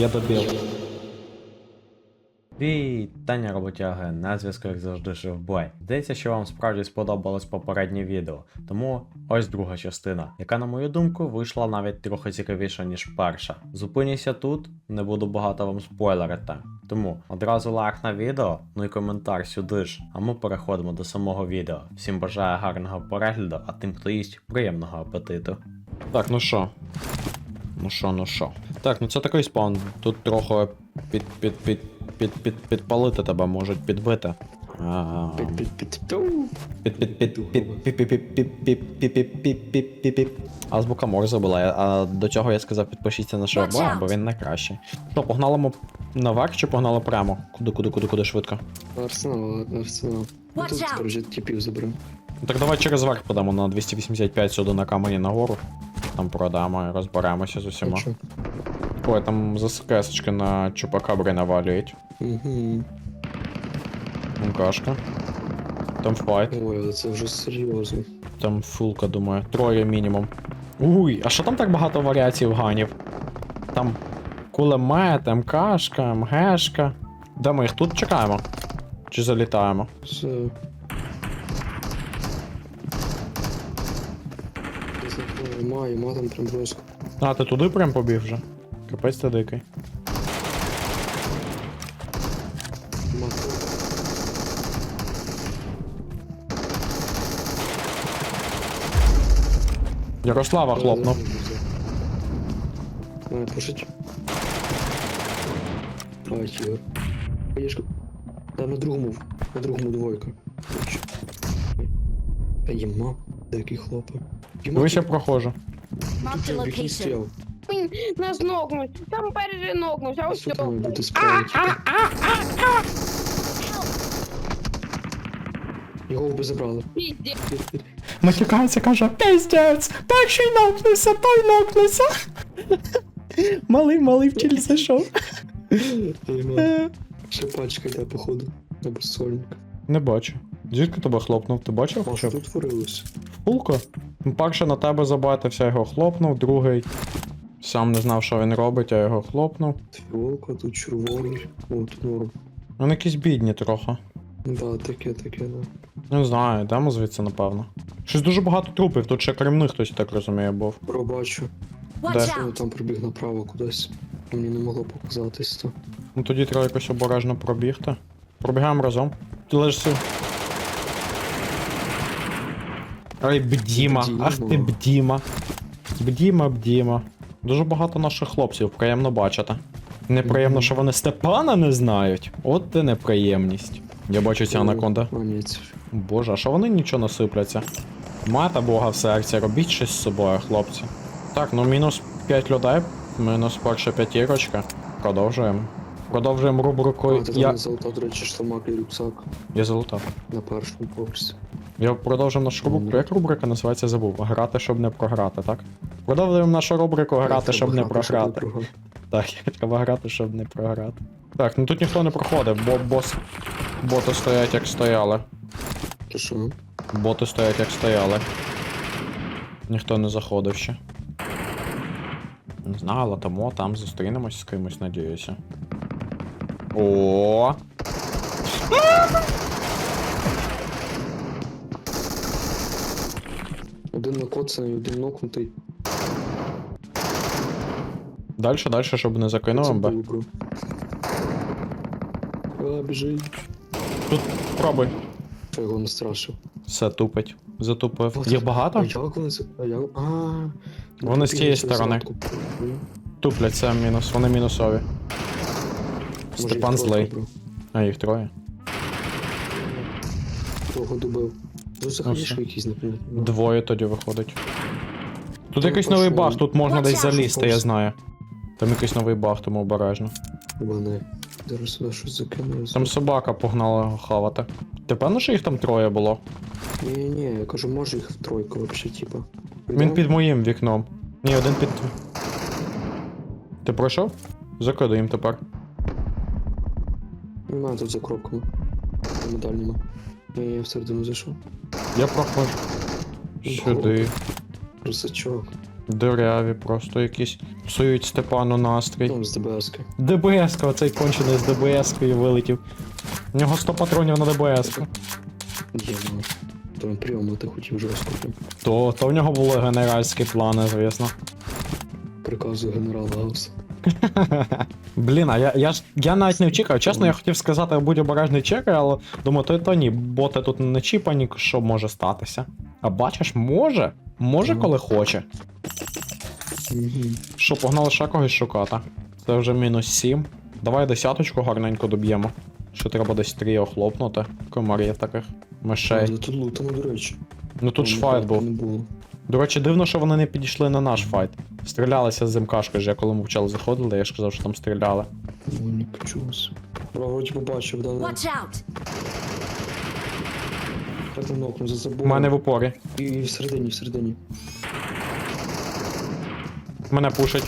Я добіл. Вітання роботяги, на зв'язку як завжди Шевбой. Здається, що вам справді сподобалось попереднє відео, тому ось друга частина, яка, на мою думку, вийшла навіть трохи цікавіша, ніж перша. Зупинюся тут, не буду багато вам спойлерити. Тому одразу лайк на відео, ну і коментар сюди ж. А ми переходимо до самого відео. Всім бажаю гарного перегляду, а тим, хто їсть, приємного апетиту. Так, ну що? Ну що, ну що. Так, ну це такий спаун. Тут трохи під під під під під підпалити тебе можуть підбити. Азбука Морзе була, а до цього я сказав підпишіться на шоу, бо він найкращий. Що, погнали ми наверх чи погнали прямо? Куди, куди, куди, куди швидко? Арсенал, арсенал. Тут, короче, тіпів забрав. Так давай через верх подамо на 285 сюди на камені нагору. Там продамо і розберемося з усіма. Ой, там заскесочки на чупакабри навалюють. Угу. Там файт. Ой, це вже серйозно. Там фулка, думаю, троє мінімум. Уй, а що там так багато варіацій ганів? Там кулемет, МКшка, МГшка. Де ми їх тут чекаємо? Чи залітаємо? Все. Має, ма там прям жорстко. А, ти туди прям побіг вже? Капець та дикий. Ярослава хлопнув. Ну, Давай, пушить. Давай, хілер. Поїжджу. Там на другому, на другому двойка. Ема, їма, деякий Вы сейчас прохожу. Мам, ты location. Він нас нокнуть, там перенокнувся, а ось що. має бути справа. Його би забрали. Пізді. Матюкається, каже, пиздець, перший нокнувся, той нокнувся. Малий, малий в тіль зайшов. Ще пачка йде, походу. На безсольник. Не бачу. Звідки тебе хлопнув? Ти бачив? А що тут творилося? Фулка? Ну, Перший на тебе забайтився, його хлопнув, другий. Сам не знав, що він робить, а його хлопнув. Фіолка, тут червоний. О, тут норм. Вони якісь бідні трохи. Да, таке, таке, да. Не знаю, йдемо звідси, напевно. Щось дуже багато трупів, тут ще крім них хтось, так розумію, був. Пробачу. Да. О, out! там прибіг направо кудись. Мені не могло показатись то. Ну тоді треба якось обережно пробігти. Пробігаємо разом. Ти лежиш. Бдіма. Бдіма. Ах ти бдіма. Бдіма, бдіма. Дуже багато наших хлопців, приємно бачити. Неприємно, що вони Степана не знають. От ти неприємність. Я бачу ця анаконда. Боже, а що вони нічого не сипляться? Мата Бога в серці, робіть щось з собою, хлопці. Так, ну мінус 5 людей, мінус перша п'ятірочка. Продовжуємо. Продовжуємо рубрику. Я, там золота, до речі, штамак і рюкзак я залутав. на першому поверсі. Я продовжив нашу рубрику. Як рубрика називається забув? Грати, щоб не програти, так? Продовжуємо нашу рубрику грати, щоб не програти. Так, треба грати, щоб не програти. Так, ну тут ніхто не проходив, бо бос. Боти стоять як стояли. То що? Боти стоять як стояли. Ніхто не заходив ще. Не знаю, але тому там зустрінемось з кимось, надіюся. О! Один накоцаний, один нокнутий. Дальше, дальше, щоб не закинув Це МБ. бро. А, біжи. Тут пробуй. Що його не страшив. Все тупить. Затупив. Їх А як вони? А як? А, ну, Вони з тієї є через сторони. Туплять, це мінус, вони мінусові. Може, Степан їх злий. А їх троє. Того добив. Ну, взагалі, все. що якісь непонятні. Двоє тоді виходить. Тут Там якийсь новий пошов. баг, тут можна десь залізти, я знаю. Там якийсь новий баг, тому обережно. Вони. Зараз сюди щось закинули. Там собака погнала хавати. Ти певно, що їх там троє було? Ні, ні, я кажу, може їх в тройку вообще, типа. Він під моїм вікном. Ні, один під. Ти пройшов? Закидай їм тепер. Немає тут за кропками. На дальньому. Ні, я всередину зайшов. Я проходжу. Сюди. Русачок. Диряві просто якісь псують Степану настрій. Там з ДБС-ки. ДБС, оцей кончений з ДБС вилетів. У нього 100 патронів на ДБС. Є, ну. Там прямо ти хотів жорстко. То, то в нього були генеральські плани, звісно. Приказу генерала Гауса. Блін, а я, я ж я навіть не вчікав. Чесно, я хотів сказати, будь обережний чекай, але думаю, то, то ні, боти тут не чіпані, що може статися. А бачиш, може? Може, коли хоче. Що, погнали ще когось шукати. Це вже мінус 7. Давай десяточку гарненько доб'ємо. Що треба десь тріо хлопнути. Комарів таких. Мишей. Тут лутано, до речі. Ну тут ж файт був. До речі, дивно, що вони не підійшли на наш файт. Стрілялися з МКшкою, ж я коли ми вчали заходили, я ж казав, що там стріляли. О, не почулося. Вроді побачив, да, да. Watch out! Я там окно за У забором. мене в упорі. І, і всередині, всередині. Мене пушать.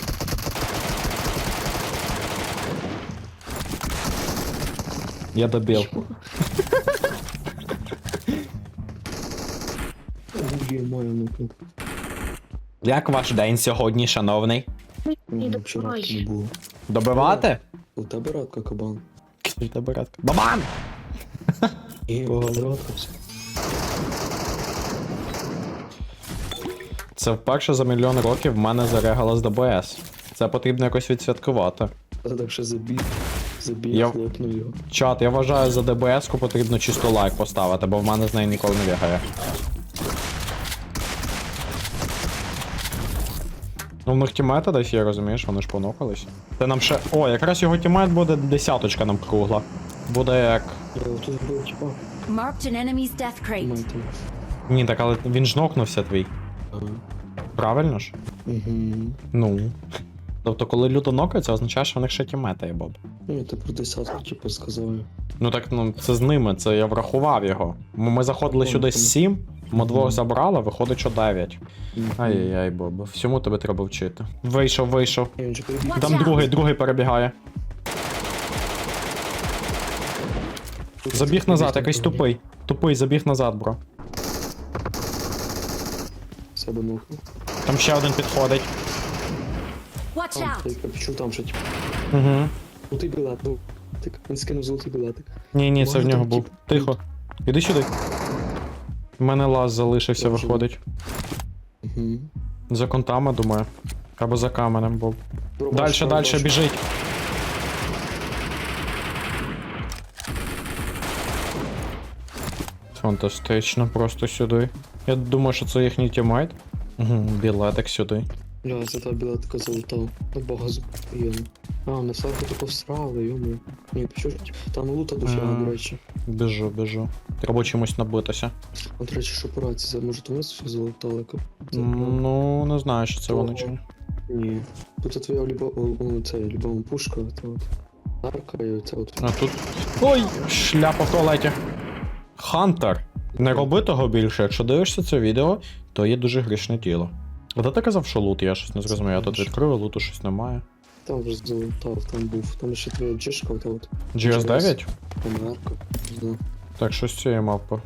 Я добив. Маю, ну. Як ваш день сьогодні, шановний? Не Ну, вчора не було. Добивати? У тебе радка кабан. Добиратка. Бабам! І Кого? радка все. Це вперше за мільйон років в мене зарегала з ДБС. Це потрібно якось відсвяткувати. Ти так ще забіг. Забіг, Я- хлопнув його. Чат, я вважаю, за ДБС-ку потрібно чисто лайк поставити, бо в мене з неї ніколи не бігає. Ну, в них тімета десь є, розумієш, вони ж понокались. Це нам ще. О, якраз його тімет буде десяточка нам кругла. Буде як. Я тут був, типа, Marked an enemy's death crate. Ні, так але він ж нокнувся твій. Правильно ж? Угу. Ну. Тобто, коли люто нокається, означає, що в них ще тімета є, Боб. Ну, ти про десятку, типу, сказав. Ну так ну це з ними, це я врахував його. Ми заходили сюди з ну. 7, ми двох забрали, виходить, що 9. Ай-яй-яй, Боб, всьому тебе треба вчити. Вийшов, вийшов. Там другий, другий перебігає. Забіг назад, якийсь тупий. Тупий, забіг назад, бро. Там ще один підходить. Watch Там, out! почув там, що типу. Угу. Золотий білет, ну. Так, він скинув золотий білетик. Ні, ні, це в нього був. Тихо. Іди сюди. У мене лаз залишився, Добре. виходить. Угу. За контами, думаю. Або за каменем був. Дальше, дальше біжить. Фантастично, просто сюди. Я думаю, що це їхній тімайт. Угу, білетик сюди. Бля, за того білетика залутав. На базу. Йому. А, на сарку тако всрали, йому. Ні, почув, типу, там лута душа, Ага. до речі. Біжу, біжу. Треба чимось набитися. До речі, що операція, може то вниз все залутали? Кап- це, М, Ну, не знаю, що це вони чи. ні. Ні. Тут твоя любо... о, о, це, любима пушка, це от. Арка і оця от. А тут. Ой! Шляпа в туалеті. Хантер. Не роби того більше. Якщо дивишся це відео, то є дуже грішне тіло. А де ти казав, що лут? Я щось не зрозумів. Я тут відкрив, луту щось немає. Там вже залутав, там був. Там ще твоя джишка, ота от. GS9? Там арка. Не знаю. Так, що з цієї мапи?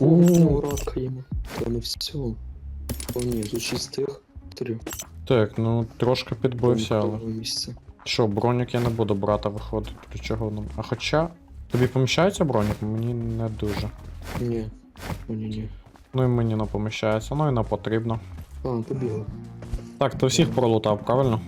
О, У. ну, радка йому. Та не все. О, ні, тут шістих. Три. Так, ну трошки підбився, але. Що, бронік я не буду брати, виходить. Для чого нам. А хоча. Тобі поміщається бронік? Мені не дуже. Ні. О, ні, ні. Ну і мені не поміщається, ну і не потрібно. А, побігли. Так, ти всіх пролутав, правильно?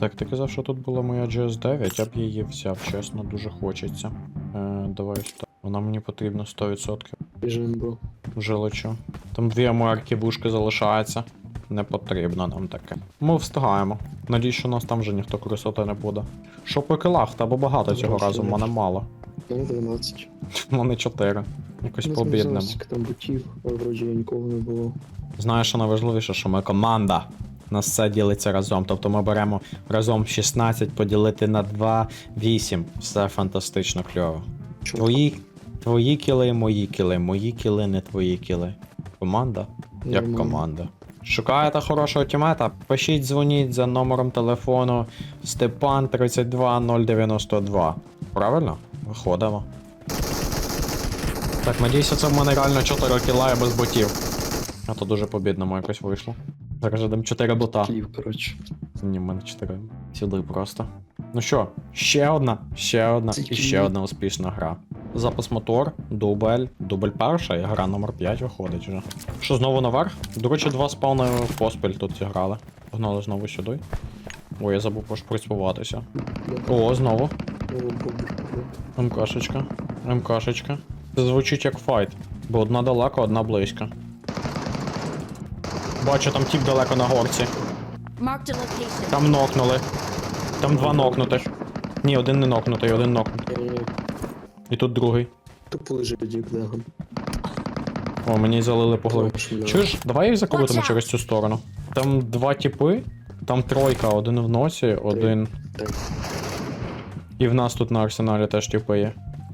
Так, ти казав, що тут була моя GS9, я б її взяв, чесно, дуже хочеться. Е, давай ось так. Вона мені потрібна 100%. Біжим, бро. Вже лечу. Там дві амуарки вушки залишаються. Не потрібно нам таке. Ми встигаємо. Надіюсь, що нас там вже ніхто красоти не буде. Що по килах? Тебе багато цього разу, в мене мало. У мене 12. В мене 4. Якось Не пооб'єднемо. знаю, там бутів, вроді нікого не було. Знаєш, що найважливіше, що ми команда. У нас все ділиться разом. Тобто ми беремо разом 16 поділити на 2, 8. Все фантастично кльово. Твої, твої кіли, мої кіли, мої кіли, не твої кіли. Команда? Як Нормально. команда. Шукаєте хорошого тімета? Пишіть, дзвоніть за номером телефону Степан 32092. Правильно? Виходимо. Так, надіюся, це в мене реально 4 кіла і без ботів. А то дуже по-бідному якось вийшло. Зараз же дам 4 бота. Київ, коротше. Ні, в мене 4. Сюди просто. Ну що, ще одна, ще одна і ще одна успішна гра. Запис мотор, дубль, дубль перша і гра номер 5 виходить вже. Що знову наверх? До речі, два спавни поспіль тут зіграли. Погнали знову сюди. Ой, я забув пошприцюватися. О, знову. МКшечка. МКшечка. Це звучить як файт, бо одна далеко, одна близько. Бачу, там тіп далеко на горці. Там нокнули. Там два нокнутих. Ні, один не нокнутий, один нокнутий. І тут другий. Тупо лежить як легом. О, мені залили по голові. Чуєш, давай їх закрутимо через цю сторону. Там два тіпи, там тройка, один в носі, один. І в нас тут на арсеналі теж тіпи є.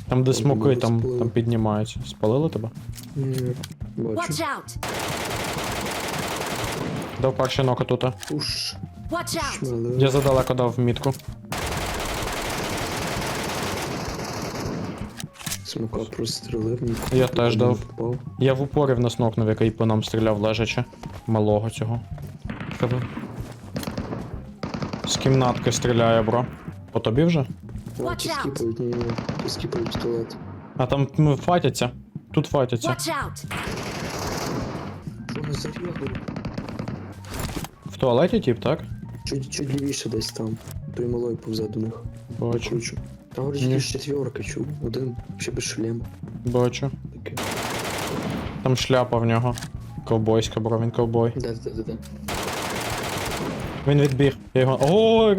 Там, де смоки, там, спалили. там піднімаються. Спалили тебе? Ні, бачу. Watch out! Дав перший нока тут. Уш. Watch out! Шмали. Я задалеко дав мітку. Смока прострелив, нікуди Я теж не дав. попав. Я в упорі в нас нокнув, який по нам стріляв лежачи. Малого цього. З кімнатки стріляє, бро. По тобі вже? А, Watch out. скіпають, ні, ні, ті скіпають туалет. А там м, файтяться. Тут файтяться. Watch out! Вони зарягли. В туалеті тип, так? Чуть, чуть лівіше десь там. Той малой повзе до них. Бачу, Кручу. Там вроді Ні. четверка, чув. Один ще без шлема. бачу. Таке. Там шляпа в нього. Ковбойська, бро, він ковбой. Да, да, да, да. Він відбіг. Я його. О,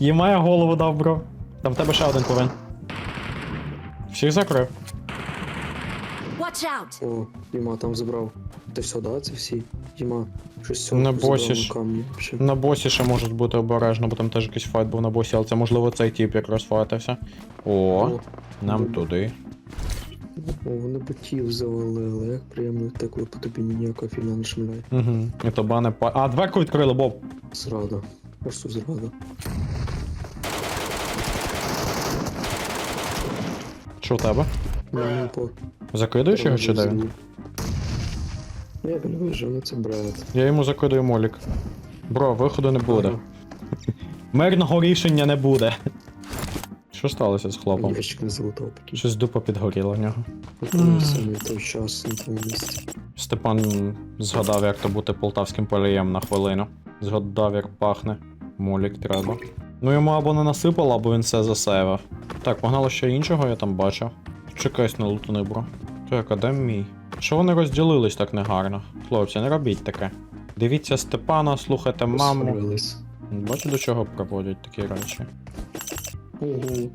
я голову дав, бро. Там в тебе ще один повинен. Всіх закрив. Watch out! О, Діма там забрав. Ти все, да, це всі? Діма, щось На сьогодні босі ж. на камні. На босі ще можуть бути обережно, бо там теж якийсь файт був на босі, але це можливо цей тип якраз файтився. О, О, нам туди. О, вони ботів завалили, як приємно так, коли по тобі ніяка фігня не шмляє. Угу. І то бане па. А, дверку відкрили, Боб. Зрада. Просто зрада. Що у тебе? Мене по Закидуєш його чи де він? Як він вижив, ну це брат. Я йому закидую молік. Бро, виходу не буде. Мирного рішення не буде. Що сталося з хлопом? Ящик не залутав такий. Щось дупа підгоріла в нього. Той той час на тому місці. Степан згадав, як то бути полтавським полієм на хвилину. Згадав, як пахне. Молік треба. Ну йому або не насипало, або він все засейвив. Так, погнало ще іншого, я там бачив. Чекайсь на лутуни, бро. Так, а де мій? Що вони розділились так негарно? Хлопці, не робіть таке. Дивіться Степана, слухайте маму. Бачу, до чого приводять такі речі. Ого.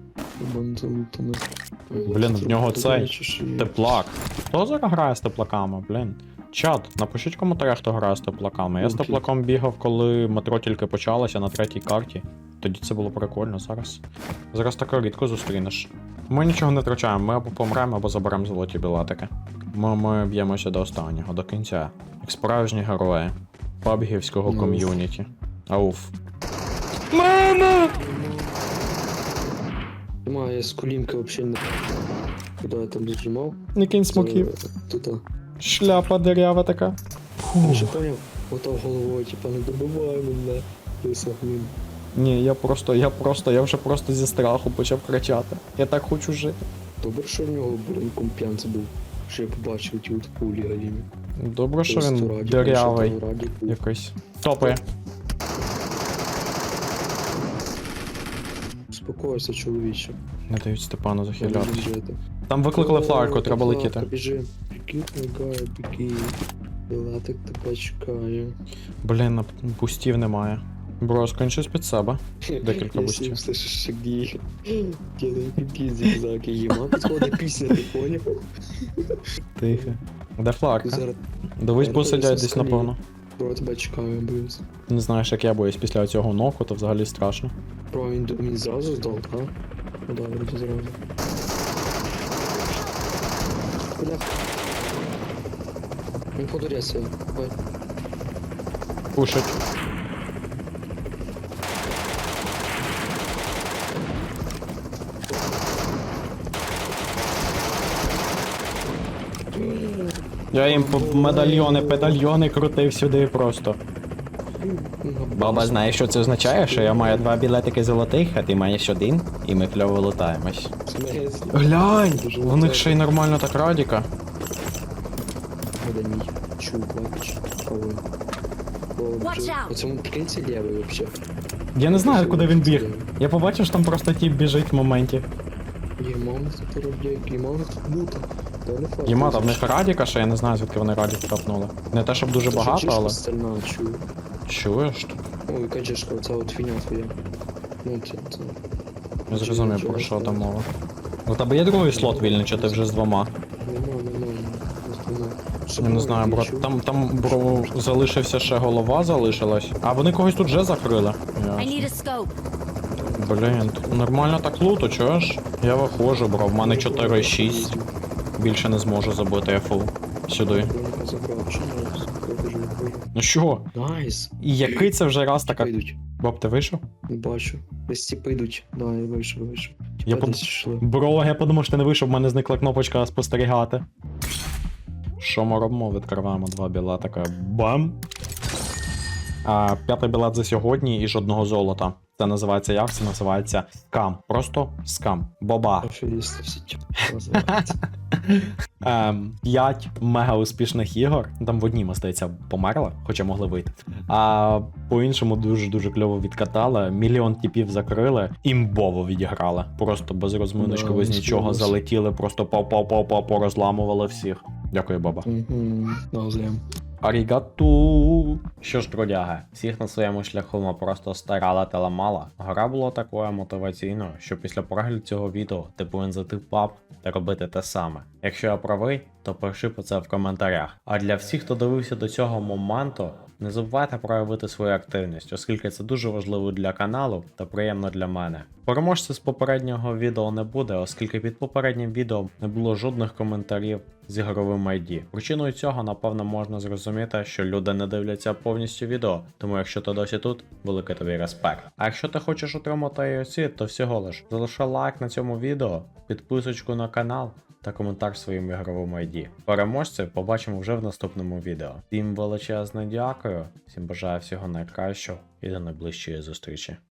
Залутаний. Блін, в нього цей Теплак. Хто зараз грає з теплаками, блін? Чат, напишіть в коментарях, хто грає з теплаками. Я з теплаком бігав, коли метро тільки почалося на третій карті. Тоді це було прикольно зараз. Зараз таке рідко зустрінеш. Ми нічого не втрачаємо, ми або помремо, або заберемо золоті білетики. Ми, ми б'ємося до останнього, до кінця. Як справжні герої. Пабгівського ком'юніті. Ауф. Мама! Дима, я з кулімки вообще не... Куди я там дожимав? Не кінь смоків. Тут. Шляпа дирява така. Я ще поняв, отав головою, типа, не добивай мене. Лисогнім. Ні, я просто, я просто, я вже просто зі страху почав кричати. Я так хочу жити. Добре, що в нього, блин, комп'янц був. Що я побачив ті от пулі галімі. Добре, що Просто він раді, дирявий що там раді був. якийсь. Топає. Успокойся, чоловіче. Не дають Степану жити. Там викликали фларку, треба летіти. Біжи. Біги, нагає, біги. Білатик тебе чекає. Блін, на бустів немає. Бро, скончись під себе. Декілька бустів. слышу шаги. Діли які зігзаги. Єма підходить пісня, ти поняв? Тихо. Де? Зараз Дивись, бо сидять десь, напевно. бро тебе чекаю, боюсь. Не знаєш, як я боюсь після цього ноку, то взагалі страшно. Бро, він, він зразу здав, так? Ну да, вроді зразу. Він подуряся. Ой. Пушить. Я їм по- медальйони, педальйони крутив сюди просто. Баба знає, що це означає, що я маю два білетики золотих, а ти маєш один, і ми кльово лутаємось. Глянь! У них ще й нормально так радіка. Буде мій чувач. Кого? Watch out. Оцьому прикинься лівий вообще. Я не знаю, куди він біг. Я побачив, що там просто тіп біжить в моменті. Ємами тут роблять, ємами тут бути. Єма, там в них радіка, що я не знаю, звідки вони радік капнули. Не те, щоб дуже багато, але. Стальна, чую. Чуєш? Ой, каджешка, оця от фігня твоя. Ну, це, це. Не зрозумів, про що там мова. У тебе є другий слот вільний, чи ти вже з двома? Нема, нема, нема. Я не знаю, бро. Там, там, бро, залишився ще голова залишилась. А вони когось тут вже закрили. Ясно. Блін, нормально так луту, чуєш? Я виходжу, бро, в мене 4-6. Більше не зможу забити, я. Сюди. Ну що? Найс. І який це вже раз така. Боб, ти вийшов? Не Бачу. Десь тіпи йдуть. Да, я вийшов, вийшов. Я под- Бро, я подумав, що ти не вийшов, в мене зникла кнопочка спостерігати. Що ми робимо? Відкриваємо два білетика. Бам! А, п'ятий білет за сьогодні і жодного золота. Це називається як? Це називається скам. Просто скам. Боба. Ем, 5 мега успішних ігор. Там в одній, здається, померли, хоча могли вийти. А по-іншому дуже-дуже кльово відкатали. Мільйон типів закрили, імбово відіграли. Просто без розминочки, без нічого залетіли, просто пау-пау-пау-пау порозламували всіх. Дякую, баба. Арігату. Що ж, трудяги, всіх на своєму шляху ми просто старала та ламала. Гра була такою мотиваційною, що після перегляду цього відео ти повинен зайти в паб та робити те саме. Якщо я правий, то пиши про це в коментарях. А для всіх, хто дивився до цього моменту, не забувайте проявити свою активність, оскільки це дуже важливо для каналу та приємно для мене. Переможця з попереднього відео не буде, оскільки під попереднім відео не було жодних коментарів з ігровим ID. Причиною цього, напевно, можна зрозуміти, що люди не дивляться повністю відео, тому якщо ти досі тут, великий тобі респект. А якщо ти хочеш отримати IOC, то всього лиш залишай лайк на цьому відео, підписочку на канал та коментар своїм ігровому ID. Переможців побачимо вже в наступному відео. Всім величезне дякую, всім бажаю всього найкращого і до найближчої зустрічі.